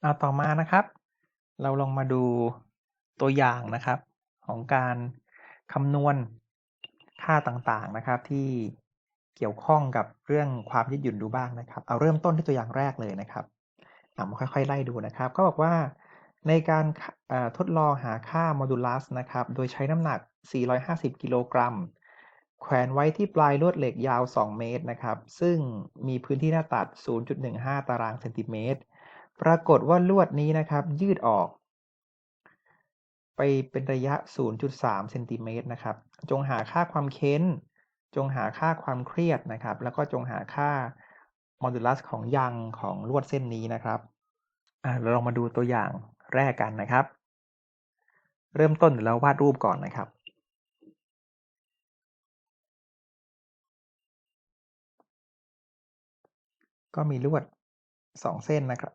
เอาต่อมานะครับ เราลองมาดูตัวอย่างนะครับของการคำนวณค่าต่างๆนะครับ ที่เกี่ยวข้องกับเรื่องความยืดหยุ่นดูบ้างนะครับ เอาเริ่มต้นที่ตัวอย่างแรกเลยนะครับอ่ามาค่อยๆไล่ดูนะครับเขาบอกว่าในการทดลองหาค่าโมดูลัสนะครับ โดยใช้น้ำหนัก 450 กิโลกรัม แขวนไว้ที่ปลายลวดเหล็กยาว 2 เมตรนะครับ ซึ่งมีพื้นที่หน้าตัด 0.15 ตารางเซนติเมตร ปรากฏว่าลวดนี้นะครับ ยืดออก ไปเป็นระยะ 0.3 เซนติเมตรนะครับ จงหาค่าความเค้น จงหาค่าความเครียดนะครับ แล้วก็จงหาค่าโมดูลัสของยังของลวดเส้นนี้นะครับเราลองมาดูตัวอย่างแรกกันนะครับ เริ่มต้นแล้ววาดรูปก่อนนะครับก็มีลวดสองเส้นนะครับ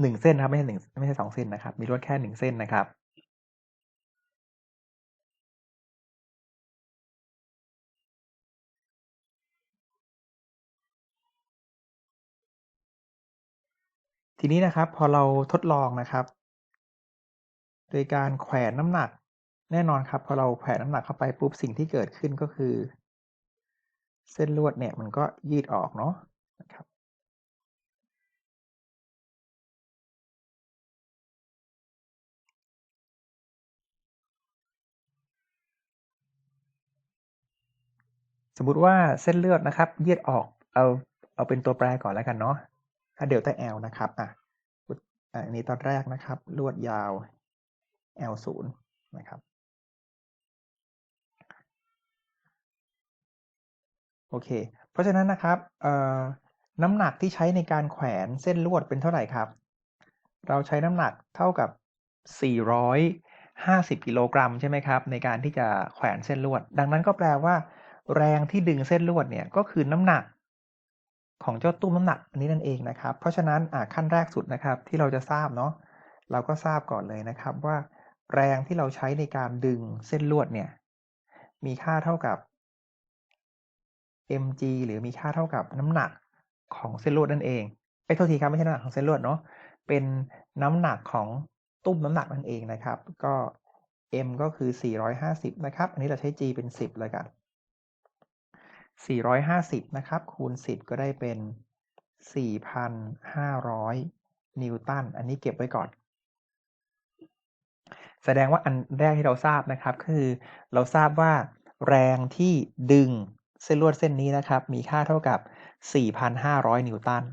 หนึ่งเส้นนะครับไม่ใช่หนึ่งไม่ใช่สองเส้นนะครับ มีลวดแค่หนึ่งเส้นนะครับทีนี้นะครับพอเราทดลองนะครับ โดยการแขวนน้ำหนักแน่นอนครับพอเราแขวนน้ำหนักเข้าไปปุ๊บสิ่งที่เกิดขึ้นก็คือ เส้นลวดเนี่ยมันก็ยืดออกเนาะนะครับ สมมุติว่าเส้นเลือดนะครับ ยืดออกเอาเอาเป็นตัวแปรก่อนแล้วกันเนาะถ้าเดลต้า L นะครับอะอันนี้ตอนแรกนะครับ ลวดยาว L 0นะครับ โอเค เพราะฉะนั้นนะครับน้ำหนักที่ใช้ในการแขวนเส้นลวดเป็นเท่าไหร่ครับ เราใช้น้ำหนักเท่ากับ 450 กิโลกรัมใช่ไหมครับ ในการที่จะแขวนเส้นลวด ดังนั้นก็แปลว่า แรงที่ดึงเส้นลวดเนี่ยก็คือน้ำหนัก ของเจ้าตุ้มน้ำหนักอันนี้นั่นเองนะครับ เพราะฉะนั้นขั้นแรกสุดนะครับที่เราจะทราบเนาะเราก็ทราบก่อนเลยนะครับว่า แรงที่เราใช้ในการดึงเส้นลวดเนี่ยมีค่าเท่ากับ mg หรือมีค่าเท่ากับน้ำหนักของเส้นลวดนั่นเองไอ้โทษทีครับไม่ใช่น้ำหนักของเส้นลวดเนาะเป็นน้ำหนักของตุ้มน้ำหนักนั่นเองนะครับ ก็ m ก็คือ 450 นะครับ อันนี้เราใช้ g เป็น 10 เลยกัน 450 นะครับ คูณ 10 ก็ได้เป็น 4,500 นิวตัน อันนี้เก็บไว้ก่อน แสดงว่าอันแรกที่เราทราบนะครับ คือเราทราบว่าแรงที่ดึงเส้นลวดเส้นนี้นะครับ มีค่าเท่ากับ 4,500 นิวตัน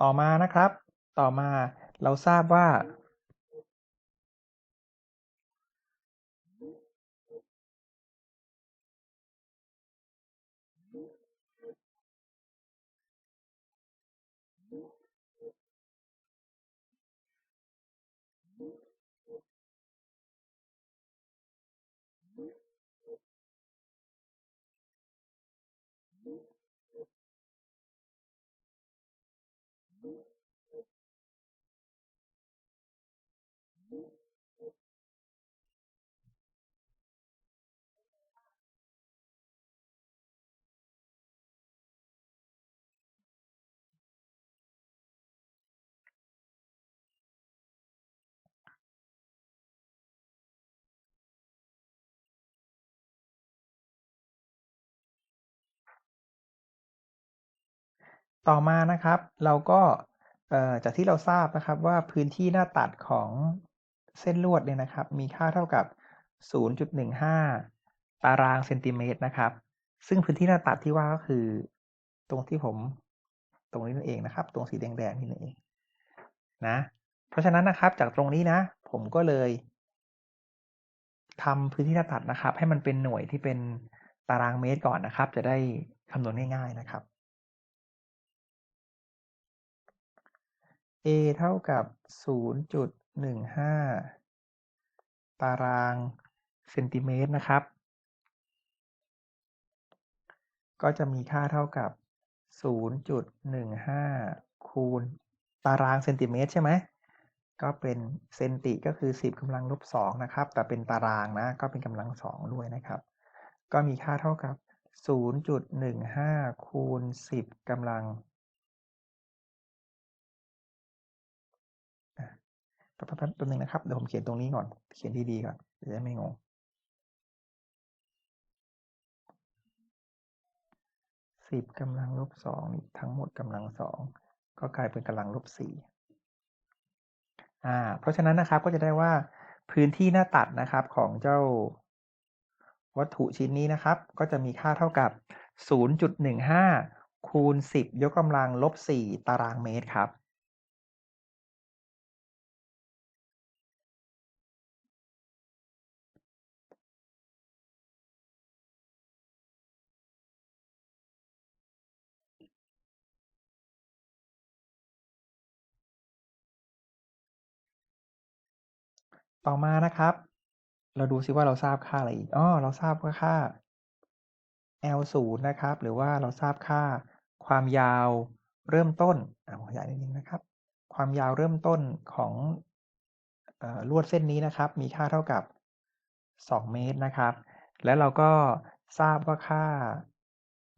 ต่อมานะครับ ต่อมาเราทราบว่า ต่อมานะครับ เราก็จากที่เราทราบนะครับว่าพื้นที่หน้าตัดของเส้นลวดเนี่ยนะครับ มีค่าเท่ากับ 0.15 ตารางเซนติเมตรนะครับ ซึ่งพื้นที่หน้าตัดที่ว่าก็คือ ตรงที่ผมตรงนี้นั่นเองนะครับ ตรงสีแดงๆนี่นั่นเองนะเพราะฉะนั้นนะครับจากตรงนี้นะ ผมก็เลยทำพื้นที่หน้าตัดนะครับ ให้มันเป็นหน่วยที่เป็นตารางเมตรก่อนนะครับ จะได้คำนวณง่ายๆนะครับ a เท่ากับ 0.15 ตารางเซนติเมตรนะครับ ก็จะมีค่าเท่ากับ 0.15 คูณ ตารางเซนติเมตรใช่ไหม ก็เป็นเซนติก็คือ 10กำลังลบ2นะครับ แต่เป็นตารางนะ ก็เป็นกำลัง 2 ด้วยนะครับ ก็มีค่าเท่ากับ 0.15 คูณ 10กำลัง แป๊บๆตัวหนึ่งนะครับ เดี๋ยวผมเขียนตรงนี้ก่อน เขียนดีๆก่อนจะได้ไม่งง สิบกำลังลบสองทั้งหมดกำลังสองก็กลายเป็นกำลังลบสี่อ่า เพราะฉะนั้นนะครับก็จะได้ว่าพื้นที่หน้าตัดนะครับของเจ้าวัตถุชิ้นนี้นะครับ ก็จะมีค่าเท่ากับ 0.15 คูณ 10 ยกกำลังลบ 4 ตารางเมตรครับ ต่อมานะครับ เราดูซิว่าเราทราบค่าอะไรอีกอ๋อเราทราบว่าค่า L 0นะครับ หรือว่าเราทราบค่าความยาวเริ่มต้นอ่าขยายนิดนึงนะครับ ความยาวเริ่มต้นของอลวดเส้นนี้นะครับ มีค่าเท่ากับ 2 เมตรนะครับ แล้วเราก็ทราบว่าค่า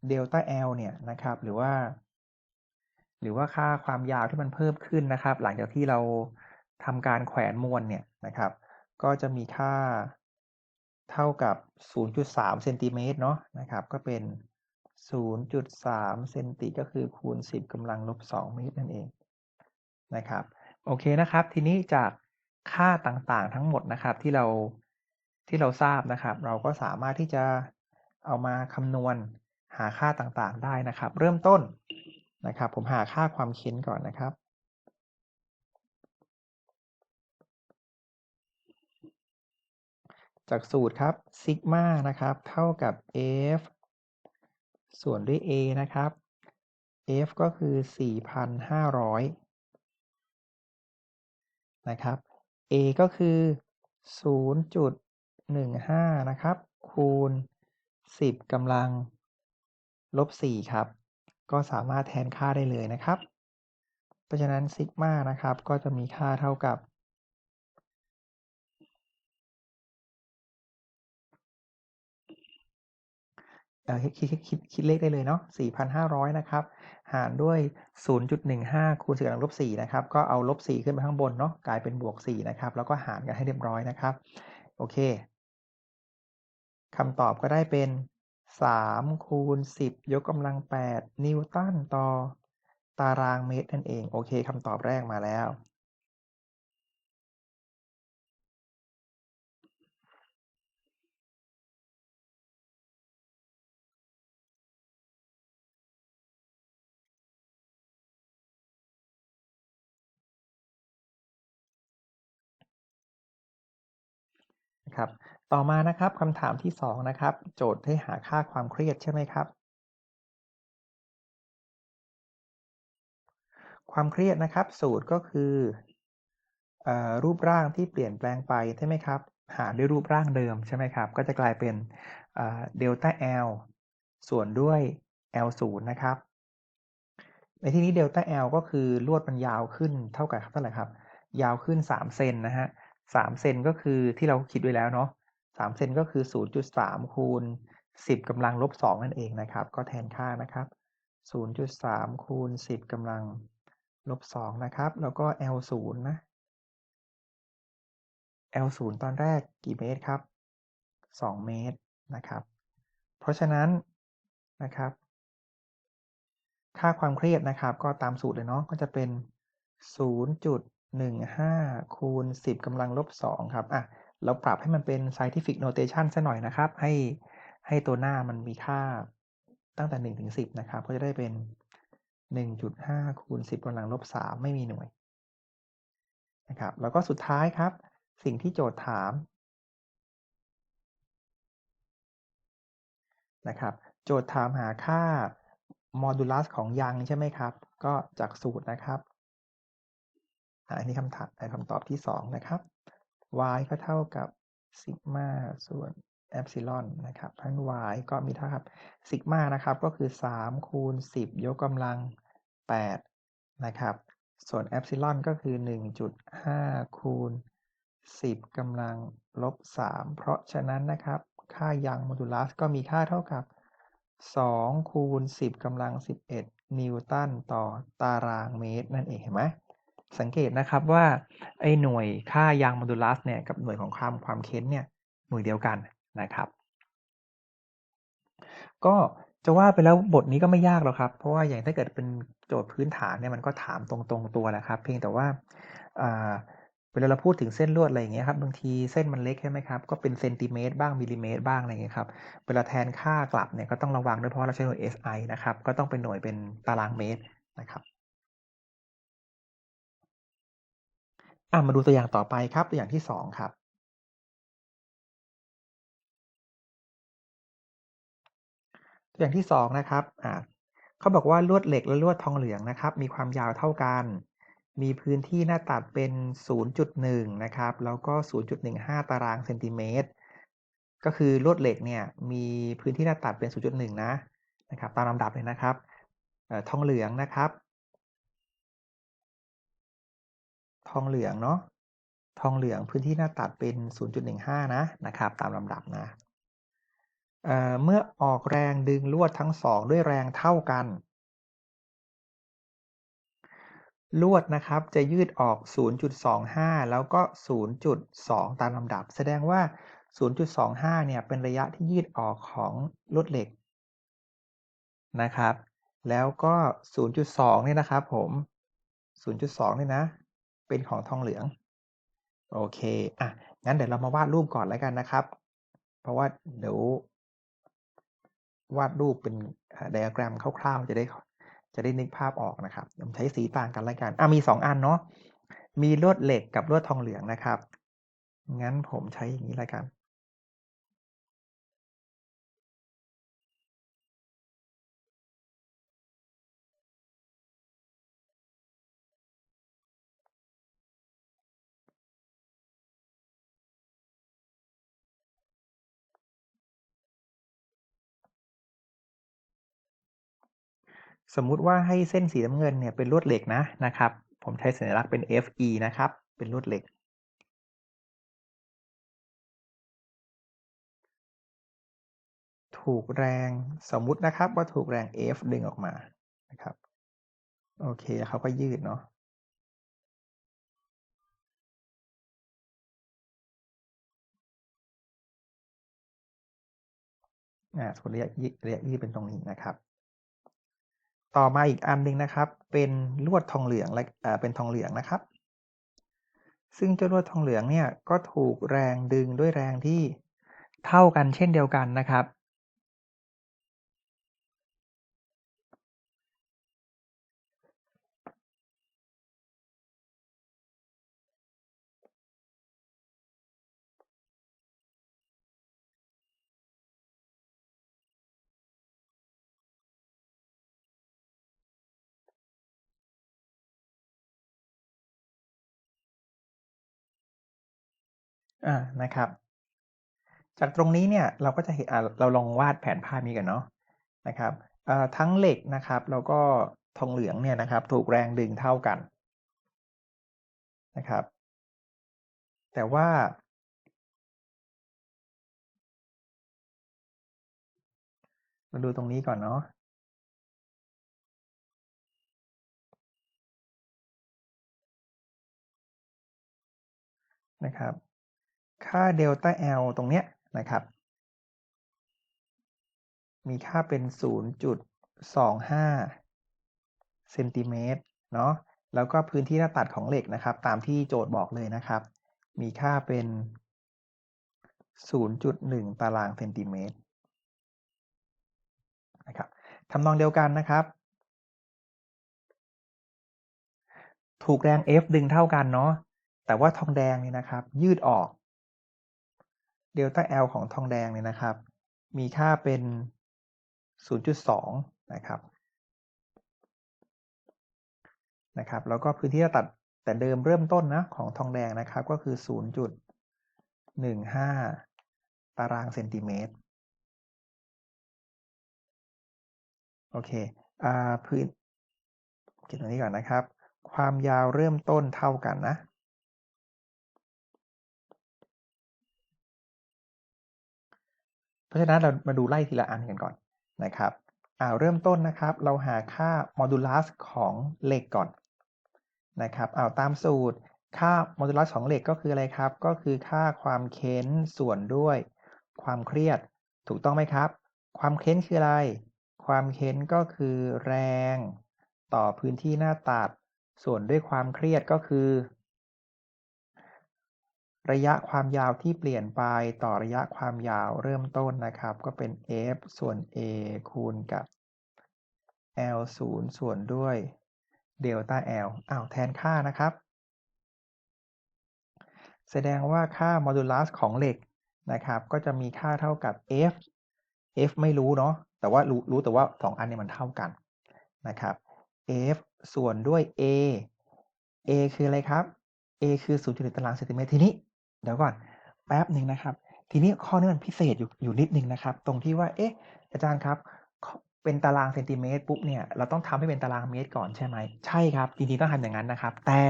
เดลต้า L เนี่ยนะครับ หรือว่า หรือว่าค่าความยาวที่มันเพิ่มขึ้นนะครับ หลังจากที่เราทำการแขวนมวลเนี่ย นะครับ ก็จะมีค่าเท่ากับ 0.3เซนติเมตรเนาะนะครับ ก็เป็น 0.3เซนติก็คือคูณ 10กำลังลบ2เมตรนั่นเองนะครับ โอเคนะครับ ทีนี้จากค่าต่างๆทั้งหมดนะครับที่เราที่เราทราบนะครับ เราก็สามารถที่จะเอามาคำนวณหาค่าต่างๆได้นะครับ เริ่มต้นนะครับ ผมหาค่าความเค้นก่อนนะครับ จากสูตรครับซิกมานะครับเท่ากับ f ส่วนด้วย a นะครับ f ก็คือ 4,500 นะครับ a ก็คือ 0.15 นะครับ คูณ 10กำลังลบ 4 ครับ ก็สามารถแทนค่าได้เลยนะครับ เพราะฉะนั้นซิกมานะครับ ก็จะมีค่าเท่ากับ คิดคิดคิดคิดเลขได้เลยเนาะ4,500 นะครับ หารด้วย 0.15 คูณ4กำลังลบ4นะครับ ก็เอาลบ 4 ขึ้นไปข้างบนเนาะ กลายเป็นบวก 4 นะครับ แล้วก็หารกันให้เรียบร้อยนะครับ โอเค คำตอบก็ได้เป็น 3 คูณ 10 ยกกำลัง 8 นิวตันต่อตารางเมตรนั่นเอง โอเคคำตอบแรกมาแล้ว ครับ ต่อมานะครับคำถามที่สองนะครับ โจทย์ให้หาค่าความเครียดใช่ไหมครับ ความเครียดนะครับ สูตรก็คืออรูปร่างที่เปลี่ยนแปลงไปใช่ไหมครับ หาด้วยรูปร่างเดิมใช่ไหมครับ ก็จะกลายเป็นเดลต้า L ส่วนด้วย L 0นะครับในที่นี้เดลต้า L ก็คือลวดมันยาวขึ้นเท่ากับเท่าไหร่ครับ ยาวขึ้น 3 เซนนะฮะ สามเซนก็คือที่เราคิดไว้แล้วเนาะสามเซนก็คือศูนย์จุดสามคูณสิบกำลังลบสองนั่นเองนะครับ ก็แทนค่านะครับศูนย์จุดสามคูณสิบกำลังลบสองนะครับ แล้วก็ L ศูนย์นะ L ศูนย์ตอนแรกกี่เมตรครับสองเมตรนะครับ เพราะฉะนั้นนะครับ ค่าความเครียดนะครับ ก็ตามสูตรเลยเนาะก็จะเป็น 0 หนึ่งห้าคูณสิบกำลังลบสองครับอะเราปรับให้มันเป็น scientific notation ซะหน่อยนะครับ ให้ให้ตัวหน้ามันมีค่าตั้งแต่หนึ่งถึงสิบนะครับ ก็จะได้เป็นหนึ่งจุดห้าคูณสิบกำลังลบสามไม่มีหน่วยนะครับ แล้วก็สุดท้ายครับ สิ่งที่โจทย์ถามนะครับ โจทย์ถามหาค่าโมดูลัสของยังใช่ไหมครับ ก็จากสูตรนะครับ อันนี้คำถามคำตอบที่สองนะครับ y ก็เท่ากับซิกมาส่วนเอปซิลอนนะครับทั้ง y ก็มีเท่ากับซิกมานะครับก็คือ 3 คูณ 10 ยกกำลัง 8 นะครับ ส่วนเอปซิลอนก็คือ 1.5 คูณ 10กำลังลบ 3 เพราะฉะนั้นนะครับ ค่ายังโมดูลัสก็มีค่าเท่ากับ 2 คูณ 10กำลัง 11 นิวตันต่อตารางเมตร นั่นเองเห็นไหม สังเกตนะครับว่าไอ้หน่วยค่ายางโมดูลัสเนี่ยกับหน่วยของความความเค้นเนี่ยหน่วยเดียวกันนะครับ ก็จะว่าไปแล้วบทนี้ก็ไม่ยากหรอกครับ เพราะว่าอย่างถ้าเกิดเป็นโจทย์พื้นฐานเนี่ยมันก็ถามตรงๆตัวแหละครับ เพียงแต่ว่าเวลาเราพูดถึงเส้นลวดอะไรอย่างเงี้ยครับบางทีเส้นมันเล็กใช่ไหมครับก็เป็นเซนติเมตรบ้างมิลลิเมตรบ้างอะไรเงี้ยครับเวลาแทนค่ากลับเนี่ยก็ต้องระวังด้วยเพราะเราใช้หน่วย SI นะครับก็ต้องเป็นหน่วยเป็นตารางเมตรนะครับ อะมาดูตัวอย่างต่อไปครับตัวอย่างที่สองครับ ตัวอย่างที่สองนะครับอ่าเขาบอกว่าลวดเหล็กและลวดทองเหลืองนะครับ มีความยาวเท่ากัน มีพื้นที่หน้าตัดเป็น 0.1 นะครับ แล้วก็ 0.15 ตารางเซนติเมตร ก็คือลวดเหล็กเนี่ยมีพื้นที่หน้าตัดเป็น 0.1 นะนะครับ ตามลำดับเลยนะครับทองเหลืองนะครับ องเหลืองเนาะทองเหลืองพื้นที่หน้าตัดเป็น 0.15 นะนะครับ ตามลำดับนะเเมื่อออกแรงดึงลวดทั้งสองด้วยแรงเท่ากัน ลวดนะครับจะยืดออก 0.25 แล้วก็ 0.2 ตามลำดับ แสดงว่า 0.25 เนี่ยเป็นระยะที่ยืดออกของลวดเหล็กนะครับ แล้วก็ 0.2 เนี่ยนะครับผม 0.2 เนี่ยนะ เป็นของทองเหลือง โอเค อะ งั้นเดี๋ยวเรามาวาดรูปก่อนแล้วกันนะครับ เพราะว่าเดี๋ยววาดรูปเป็นไดอะแกรมคร่าวๆ จะได้ จะได้นึกภาพออกนะครับผมใช้สีต่างกันแล้วกัน อะ มีสองอันเนาะ มีลวดเหล็กกับลวดทองเหลืองนะครับ งั้นผมใช้อย่างนี้แล้วกัน สมมุติว่าให้เส้นสีน้ำเงินเนี่ยเป็นลวดเหล็กนะนะครับ ผมใช้สัญลักษณ์เป็น FE นะครับ เป็นลวดเหล็ก ถูกแรงสมมุตินะครับว่าถูกแรง F ดึงออกมานะครับ โอเคเขาก็ยืดเนาะอ่าส่วนระยะยืดระยะยืดเป็นตรงนี้นะครับ ต่อมาอีกอันหนึ่งนะครับ เป็นลวดทองเหลืองและเป็นทองเหลืองนะครับ ซึ่งเจ้าลวดทองเหลืองเนี่ยก็ถูกแรงดึงด้วยแรงที่เท่ากันเช่นเดียวกันนะครับ อ่านะครับ จากตรงนี้เนี่ยเราก็จะเห็นเราลองวาดแผนภาพนี้กันเนาะนะครับทั้งเหล็กนะครับแล้วก็ทองเหลืองเนี่ยนะครับ ถูกแรงดึงเท่ากันนะครับ แต่ว่ามาดูตรงนี้ก่อนเนาะ นะครับ ค่าเดลต้า L ตรงเนี้ยนะครับ มีค่าเป็น 0.25เซนติเมตรเนาะแล้วก็พื้นที่หน้าตัดของเหล็กนะครับ ตามที่โจทย์บอกเลยนะครับ มีค่าเป็น 0.1 ตารางเซนติเมตรนะครับทำนองเดียวกันนะครับ ถูกแรง F ดึงเท่ากันเนาะแต่ว่าทองแดงนี่นะครับ ยืดออก เดลต้า L ของทองแดงเนี่ยนะครับ มีค่าเป็น 0.2 นะครับนะครับ แล้วก็พื้นที่ตัดแต่เดิมเริ่มต้นนะของทองแดงนะครับก็คือ 0.15 ตารางเซนติเมตร โอเคอ่าพื้นเขียนตรงนี้ก่อนนะครับ ความยาวเริ่มต้นเท่ากันนะ ราะฉะนั้นเรามาดูไล่ทีละอันกันก่อนนะครับอ่าเริ่มต้นนะครับ เราหาค่าโมดูลัสของเหล็กก่อนนะครับเอาตามสูตรค่าโมดูลัสของเหล็กก็คืออะไรครับ ก็คือค่าความเค้นส่วนด้วย ความเครียดถูกต้องไหมครับ ความเค้นคืออะไร ความเค้นก็คือแรง ต่อพื้นที่หน้าตัด ส่วนด้วยความเครียดก็คือ ระยะความยาวที่เปลี่ยนไปต่อระยะความยาวเริ่มต้นนะครับ ก็เป็น f ส่วน a คูณกับ l 0ส่วนด้วยเดลต้า L อ้าวแทนค่านะครับ แสดงว่าค่าโมดูลัสของเหล็กนะครับ ก็จะมีค่าเท่ากับ F F ไม่รู้เนาะแต่ว่ารู้รู้แต่ว่า 2 อันนี้มันเท่ากันนะครับ F ส่วนด้วย A A คืออะไรครับ A คือ 0.1 ตารางเซนติเมตร ทีนี้ เดี๋ยวก่อนแป๊บหนึ่งนะครับ ทีนี้ข้อนี้มันพิเศษอยู่อยู่นิดนึงนะครับ ตรงที่ว่า เอ๊ะ อาจารย์ครับ เป็นตารางเซนติเมตรปุ๊บเนี่ย เราต้องทำให้เป็นตารางเมตรก่อนใช่ไหม ใช่ครับ จริงๆต้องทำอย่างนั้นนะครับ แต่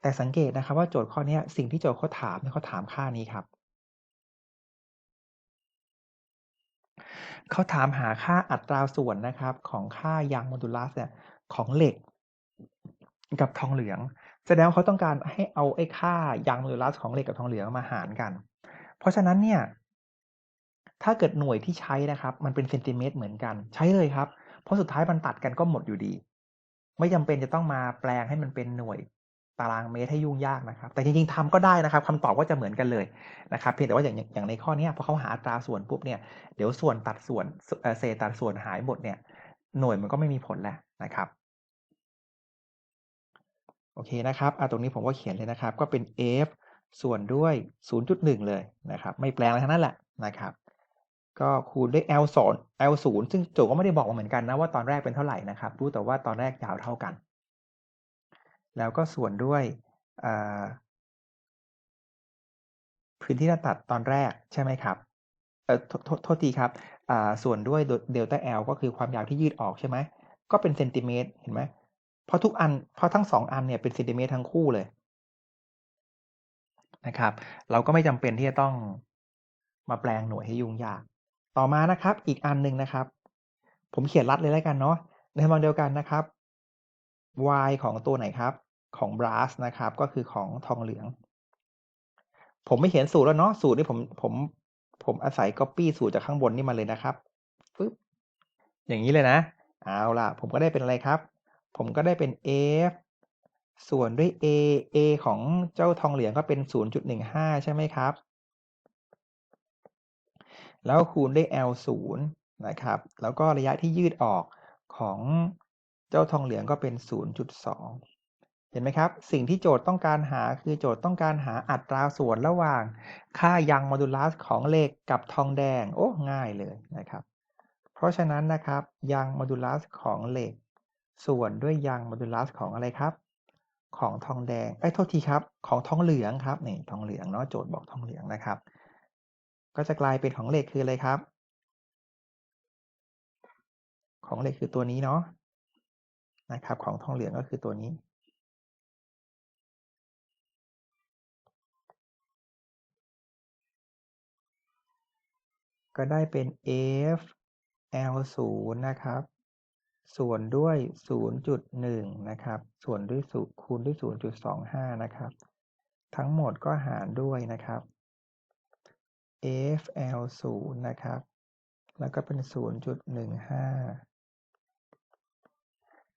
แต่สังเกตนะครับว่าโจทย์ข้อนี้สิ่งที่โจทย์เขาถามเนี่ยเขาถามค่านี้ครับเขาถามหาค่าอัตราส่วนนะครับ ของค่ายางโมดูลัสเนี่ยของเหล็กกับทองเหลือง แสดงว่าเขาต้องการให้เอาไอ้ค่ายางโมดูลัสของเหล็กกับทองเหลืองมาหารกัน เพราะฉะนั้นเนี่ย ถ้าเกิดหน่วยที่ใช้นะครับ มันเป็นเซนติเมตรเหมือนกัน ใช้เลยครับ เพราะสุดท้ายมันตัดกันก็หมดอยู่ดี ไม่จำเป็นจะต้องมาแปลงให้มันเป็นหน่วยตารางเมตรให้ยุ่งยากนะครับ แต่จริงๆทำก็ได้นะครับคำตอบก็จะเหมือนกันเลยนะครับ เพียงแต่ว่าอย่างอย่างในข้อนี้พอเขาหาตราส่วนปุ๊บเนี่ย เดี๋ยวส่วนตัดส่วนเศษตัดส่วนหายหมดเนี่ย หน่วยมันก็ไม่มีผลแล้วนะครับ โอเคนะครับอะตรงนี้ผมก็เขียนเลยนะครับ ก็เป็น f ส่วนด้วย 0.1 เลยนะครับ ไม่แปลงอะไรทั้งนั้นแหละนะครับ ก็คูณด้วย L 2 L 0ซึ่งโจทย์ก็ไม่ได้บอกมาเหมือนกันนะว่าตอนแรกเป็นเท่าไหร่นะครับ รู้แต่ว่าตอนแรกยาวเท่ากัน แล้วก็ส่วนด้วยพื้นที่หน้าตัดตอนแรกใช่ไหมครับเออโทษโทษทีครับส่วนด้วยเดลต้า L ก็คือความยาวที่ยืดออกใช่ไหม ก็เป็นเซนติเมตรเห็นไหม เพราะทุกอันเพราะทั้งสองอันเนี่ยเป็นเซนติเมตรทั้งคู่เลยนะครับ เราก็ไม่จำเป็นที่จะต้องมาแปลงหน่วยให้ยุ่งยาก ต่อมานะครับ อีกอันหนึ่งนะครับ ผมเขียนรัดเลยแล้วกันเนาะในทางเดียวกันนะครับ y ของตัวไหนครับ ของ brass นะครับ ก็คือของทองเหลือง ผมไม่เขียนสูตรแล้วเนาะสูตรนี่ผมผมผมอาศัย copy สูตรจากข้างบนนี่มาเลยนะครับปึ๊บอย่างนี้เลยนะ เอาล่ะ ผมก็ได้เป็นอะไรครับ ผมก็ได้เป็น f ส่วนด้วย a a ของเจ้าทองเหลืองก็เป็น 0.15 ใช่ไหมครับ แล้วคูณด้วย L 0นะครับ แล้วก็ระยะที่ยืดออกของเจ้าทองเหลืองก็เป็น 0.2 เห็นไหมครับ สิ่งที่โจทย์ต้องการหาคือโจทย์ต้องการหาอัตราส่วนระหว่าง ค่ายังโมดูลัสของเหล็กกับทองแดง โอ้ ง่ายเลยนะครับ เพราะฉะนั้นนะครับยังโมดูลัสของเหล็ก ส่วนด้วยยังโมดูลัสของอะไรครับ ของทองแดงไอ้โทษทีครับ ของทองเหลืองครับนี่ทองเหลืองเนาะโจทย์บอกทองเหลืองนะครับ ก็จะกลายเป็นของเหล็กคืออะไรครับ ของเหล็กคือตัวนี้เนาะนะครับ ของทองเหลืองก็คือตัวนี้ก็ได้เป็น f l 0นะครับ ส่วนด้วย 0.1 นะครับ ส่วนด้วยคูณด้วย 0.25 นะครับ ทั้งหมดก็หารด้วยนะครับ FL 0 นะครับ แล้วก็เป็น 0.15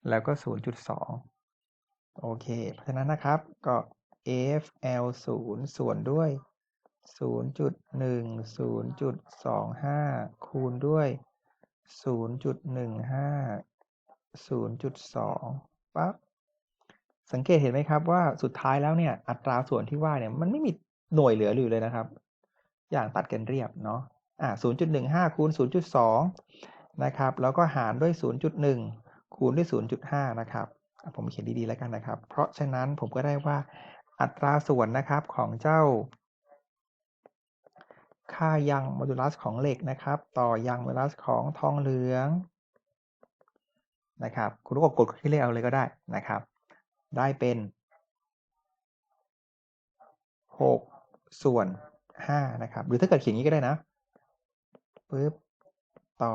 แล้วก็ 0.2 โอเค เพราะฉะนั้นนะครับ ก็ FL 0 ส่วนด้วย 0.1 0.25 คูณด้วย0.15 0.2ปั๊บสังเกตเห็นไหมครับว่าสุดท้ายแล้วเนี่ยอัตราส่วนที่ว่าเนี่ยมันไม่มีหน่วยเหลืออยู่เลยนะครับ อย่างตัดกันเรียบเนาะอ่า0.15คูณ0.2 นะครับ แล้วก็หารด้วย 0.1 คูณด้วย 0.5 นะครับ ผมเขียนดีๆแล้วกันนะครับ เพราะฉะนั้นผมก็ได้ว่าอัตราส่วนนะครับของเจ้า ค่ายังโมดูลัสของเหล็กนะครับ ต่อยังโมดูลัสของทองเหลือง นะครับ คุณก็กดที่เลขเอาเลยก็ได้นะครับ ได้เป็น6ส่วนห้านะครับ หรือถ้าเกิดเขียนนี้ก็ได้นะปึ๊บต่อ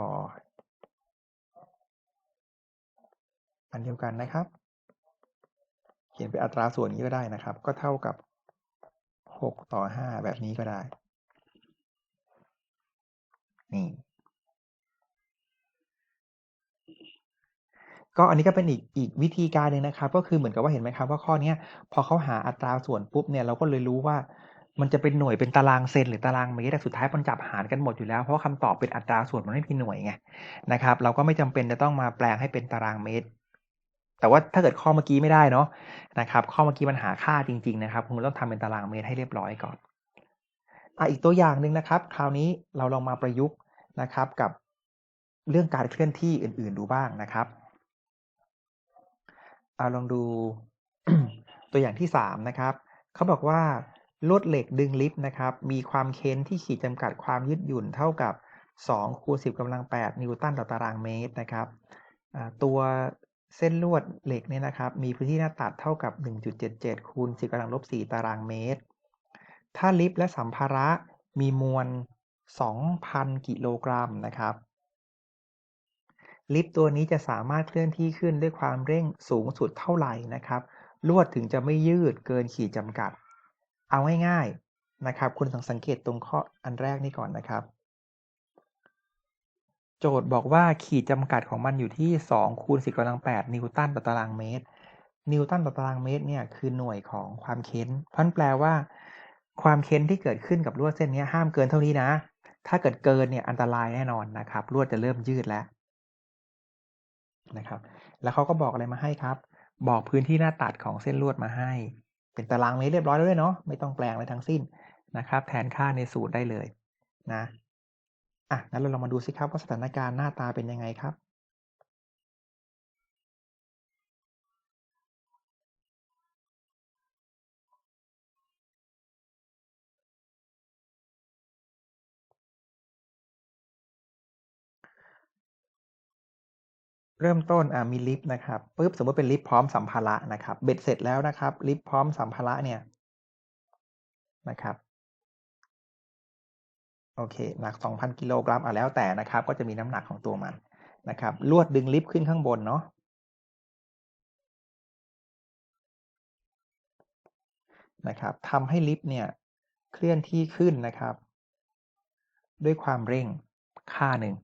อันเดียวกันนะครับ เขียนเป็นอัตราส่วนนี้ก็ได้นะครับ ก็เท่ากับ6ต่อ5แบบนี้ก็ได้ นี่ ก็อันนี้ก็เป็นอีกอีกวิธีการหนึ่งนะครับ ก็คือเหมือนกับว่าเห็นไหมครับว่าข้อเนี้ยพอเขาหาอัตราส่วนปุ๊บเนี่ยเราก็เลยรู้ว่า มันจะเป็นหน่วยเป็นตารางเซนหรือตารางเมตรแต่สุดท้ายมันจับหารกันหมดอยู่แล้วเพราะว่าคำตอบเป็นอัตราส่วนมันไม่มีหน่วยไงนะครับ เราก็ไม่จำเป็นจะต้องมาแปลงให้เป็นตารางเมตร แต่ว่าถ้าเกิดข้อเมื่อกี้ไม่ได้เนาะนะครับ ข้อเมื่อกี้มันหาค่าจริง ๆ นะครับคุณต้องทำเป็นตารางเมตรให้เรียบร้อยก่อนอะอีกตัวอย่างหนึ่งนะครับ คราวนี้เราลองมาประยุกต์นะครับกับเรื่องการเคลื่อนที่อื่น ๆ ดูบ้างนะครับ เอาลองดูตัวอย่างที่สามนะครับ เขาบอกว่าลวดเหล็กดึงลิฟต์นะครับ มีความเค้นที่ขีดจำกัดความยืดหยุ่นเท่ากับ2คูณ10กำลัง 8 นิวตันต่อตารางเมตรนะครับ ตัวเส้นลวดเหล็กเนี่ยนะครับ มีพื้นที่หน้าตัดเท่ากับ 1.77คูณ10กำลังลบ4ตารางเมตร ถ้าลิฟต์และสัมภาระมีมวล 2,000 กิโลกรัมนะครับ ลิฟต์ตัวนี้จะสามารถเคลื่อนที่ขึ้นด้วยความเร่งสูงสุดเท่าไหร่นะครับ ลวดถึงจะไม่ยืดเกินขีดจำกัด เอาง่ายๆนะครับ คุณสังเกตตรงข้ออันแรกนี่ก่อนนะครับ โจทย์บอกว่าขีดจำกัดของมันอยู่ที่2คูณ10กำลัง8นิวตันต่อตารางเมตร นิวตันต่อตารางเมตรเนี่ยคือหน่วยของความเค้นพันแปลว่า ความเค้นที่เกิดขึ้นกับลวดเส้นนี้ห้ามเกินเท่านี้นะ ถ้าเกิดเกินเนี่ยอันตรายแน่นอนนะครับลวดจะเริ่มยืดแล้ว นะครับ แล้วเขาก็บอกอะไรมาให้ครับ บอกพื้นที่หน้าตัดของเส้นลวดมาให้ เป็นตารางเมตรเรียบร้อยแล้วด้วยเนาะไม่ต้องแปลงอะไรทั้งสิ้นนะครับ แทนค่าในสูตรได้เลยนะอะงั้นเราลองมาดูสิครับว่าสถานการณ์หน้าตาเป็นยังไงครับ เริ่มต้นอ่ามีลิฟต์นะครับปุ๊บสมมติเป็นลิฟต์พร้อมสัมภาระนะครับ เบ็ดเสร็จแล้วนะครับ ลิฟต์พร้อมสัมภาระเนี่ยนะครับโอเคหนัก 2,000 กิโลกรัมอะแล้วแต่นะครับ ก็จะมีน้ำหนักของตัวมันนะครับ ลวดดึงลิฟต์ขึ้นข้างบนเนาะนะครับทำให้ลิฟต์เนี่ยเคลื่อนที่ขึ้นนะครับ ด้วยความเร่งค่าหนึ่ง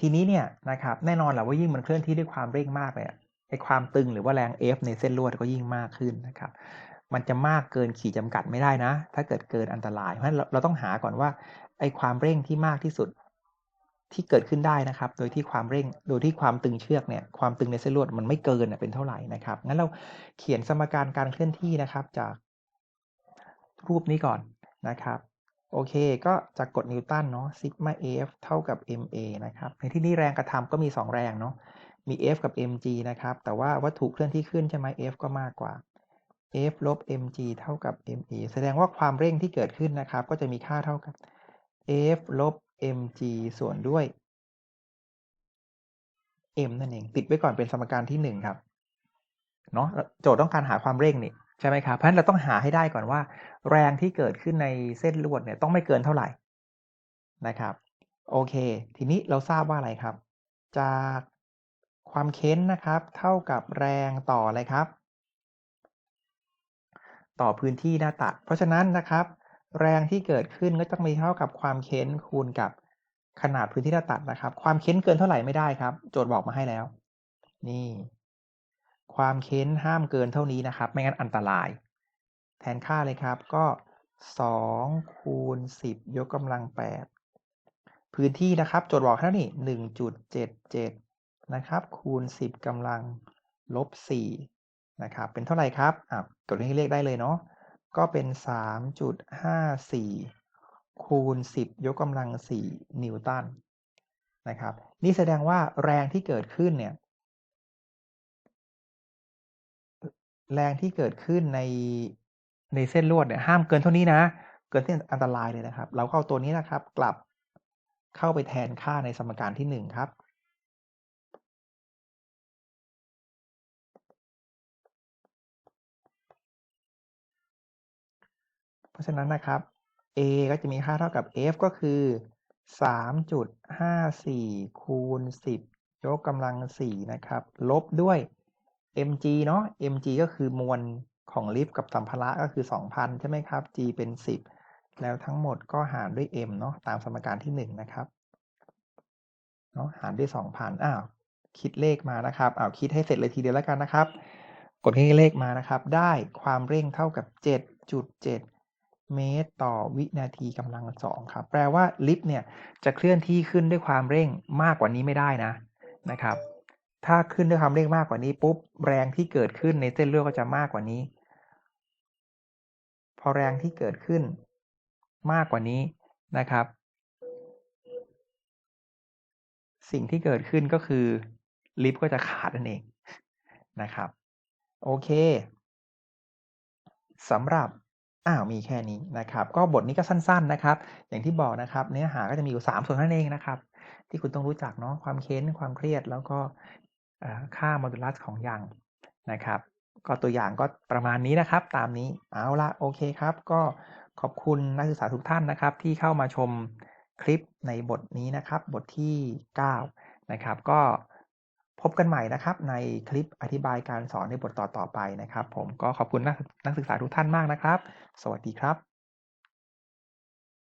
ทีนี้เนี่ยนะครับแน่นอนแหละว่ายิ่งมันเคลื่อนที่ด้วยความเร่งมากเลยไอ้ความตึงหรือว่าแรง F ในเส้นลวดก็ยิ่งมากขึ้นนะครับ มันจะมากเกินขีดจำกัดไม่ได้นะ ถ้าเกิดเกินอันตราย เพราะฉะนั้นเราต้องหาก่อนว่าไอ้ความเร่งที่มากที่สุดที่เกิดขึ้นได้นะครับ โดยที่ความเร่ง โดยที่ความตึงเชือกเนี่ย ความตึงในเส้นลวดมันไม่เกินเป็นเท่าไหร่นะครับ งั้นเราเขียนสมการการเคลื่อนที่นะครับจากรูปนี้ก่อนนะครับ โอเค ก็จากกฎนิวตันเนาะซิกมาเอฟเท่ากับ ma นะครับ ในที่นี้แรงกระทำก็มี 2 แรงเนาะ มี f กับ mg นะครับ แต่ว่าวัตถุเคลื่อนที่ขึ้นใช่ไหม f ก็มากกว่า f ลบ mg เท่ากับ ma แสดงว่าความเร่งที่เกิดขึ้นนะครับ ก็จะมีค่าเท่ากับ f ลบ mg ส่วนด้วย m นั่นเอง ติดไว้ก่อนเป็นสมการที่หนึ่งครับ เนาะ โจทย์ต้องการหาความเร่งนี่ ใช่ไหมครับเพราะฉะนั้นเราต้องหาให้ได้ก่อนว่า แรงที่เกิดขึ้นในเส้นลวดเนี่ยต้องไม่เกินเท่าไหร่นะครับ โอเค ทีนี้เราทราบว่าอะไรครับ จากความเค้นนะครับ เท่ากับแรงต่ออะไรครับ ต่อพื้นที่หน้าตัด เพราะฉะนั้นนะครับ แรงที่เกิดขึ้นก็ต้องมีเท่ากับความเค้นคูณกับขนาดพื้นที่หน้าตัดนะครับ ความเค้นเกินเท่าไหร่ไม่ได้ครับ โจทย์บอกมาให้แล้ว นี่ ความเค้นห้ามเกินเท่านี้นะครับ ไม่งั้นอันตราย แทนค่าเลยครับก็2คูณ10 ยกกำลัง 8 พื้นที่นะครับโจทย์บอกแค่นี้1.77 นะครับ คูณ 10กำลังลบ4นะครับ เป็นเท่าไหร่ครับอะกดให้เลขได้เลยเนาะก็เป็น 3.54 คูณ 10 ยกกำลัง 4 นิวตันนะครับ นี่แสดงว่าแรงที่เกิดขึ้นเนี่ย แรงที่เกิดขึ้นในในเส้นลวดเนี่ยห้ามเกินเท่านี้นะ เกินที่อันตรายเลยนะครับ เราก็เอาตัวนี้นะครับ กลับเข้าไปแทนค่าในสมการที่ 1 ครับ เพราะฉะนั้นนะครับ a ก็จะมีค่าเท่ากับ f ก็คือ 3.54 คูณ 10 ยกกำลัง 4 นะครับ ลบด้วย mg เนาะ mg ก็คือมวลของลิฟต์กับสัมภาระก็คือ 2,000 ใช่ไหมครับ g เป็น 10 แล้วทั้งหมดก็หารด้วย m เนาะตามสมการที่ 1 นะครับเนาะหารด้วย 2,000อ้าวคิดเลขมานะครับอ้าวคิดให้เสร็จเลยทีเดียวแล้วกันนะครับ กดให้เลขมานะครับ ได้ความเร่งเท่ากับ 7.7 เมตรต่อวินาทีกำลังสองครับ แปลว่าลิฟต์เนี่ยจะเคลื่อนที่ขึ้นด้วยความเร่งมากกว่านี้ไม่ได้นะนะครับ ถ้าขึ้นด้วยความเร่งมากกว่านี้ปุ๊บแรงที่เกิดขึ้นในเส้นเลือดก็จะมากกว่านี้ พอแรงที่เกิดขึ้นมากกว่านี้นะครับ สิ่งที่เกิดขึ้นก็คือลิฟต์ก็จะขาดนั่นเองนะครับ โอเคสำหรับอ้าวมีแค่นี้นะครับ ก็บทนี้ก็สั้น ๆนะครับ อย่างที่บอกนะครับ เนื้อหาก็จะมีอยู่ 3 ส่วนนั่นเองนะครับ ที่คุณต้องรู้จักเนาะความเค้นความเครียดแล้วก็ ค่าโมดูลัสของยางนะครับ ก็ตัวอย่างก็ประมาณนี้นะครับ ตามนี้เอาละโอเคครับ ก็ขอบคุณนักศึกษาทุกท่านนะครับ ที่เข้ามาชมคลิปในบทนี้นะครับ บทที่ 9 นะครับ ก็พบกันใหม่นะครับในคลิปอธิบายการสอนในบทต่อๆไปนะครับ ผมก็ขอบคุณนักศึกษาทุกท่านมากนะครับ สวัสดีครับ